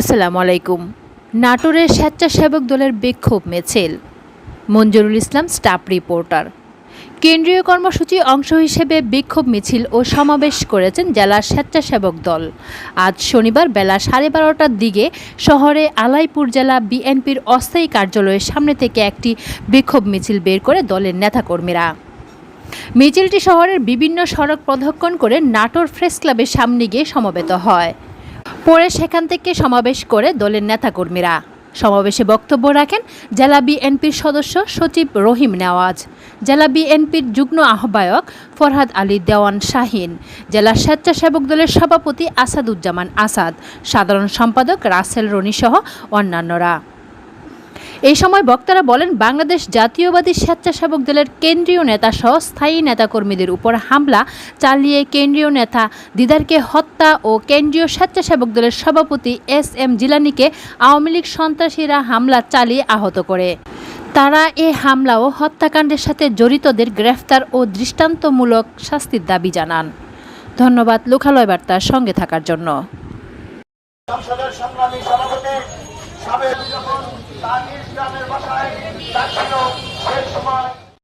আসসালামু আলাইকুম। নাটোরের স্বেচ্ছাসেবক দলের বিক্ষোভ মিছিল। Manzurul Islam, staff reporter. কেন্দ্রীয় কর্মসূচি অংশ হিসেবে বিক্ষোভ মিছিল ও সমাবেশ করেছেন জেলার স্বেচ্ছাসেবক দল। আজ শনিবার বেলা সাড়ে বারোটার দিকে শহরে আলাইপুর জেলা বিএনপির অস্থায়ী কার্যালয়ের সামনে থেকে একটি বিক্ষোভ মিছিল বের করে দলের নেতাকর্মীরা। মিছিলটি শহরের বিভিন্ন সড়ক প্রদক্ষণ করে নাটোর প্রেস ক্লাবের সামনে গিয়ে সমবেত হয়। পরে সেখান থেকে সমাবেশ করে দলের নেতাকর্মীরা। সমাবেশে বক্তব্য রাখেন জেলা বিএনপির সদস্য সচিব রহিম নেওয়াজ, জেলা বিএনপির যুগ্ম আহ্বায়ক ফরহাদ আলী দেওয়ান শাহিন, জেলা স্বেচ্ছাসেবক দলের সভাপতি আসাদুজ্জামান আসাদ, সাধারণ সম্পাদক রাসেল রনি সহ অন্যান্যরা। এই সময় বক্তারা বলেন, বাংলাদেশ জাতীয়বাদী স্বেচ্ছাসেবক দলের কেন্দ্রীয় নেতা সহ স্থায়ী নেতাকর্মীদের উপর হামলা চালিয়ে কেন্দ্রীয় নেতা দিদারকে হত্যা ও কেন্দ্রীয় স্বেচ্ছাসেবক দলের সভাপতি এস এম জিলানিকে আওয়ামী লীগ সন্ত্রাসীরা হামলা চালিয়ে আহত করে। তারা এ হামলা ও হত্যাকাণ্ডের সাথে জড়িতদের গ্রেফতার ও দৃষ্টান্তমূলক শাস্তির দাবি জানান। ধন্যবাদ, লোকালয় বার্তার সঙ্গে থাকার জন্য। সংগ্রামী সভাপতি তার গ্রামের বাসায় যাচ্ছিল। সেই সময়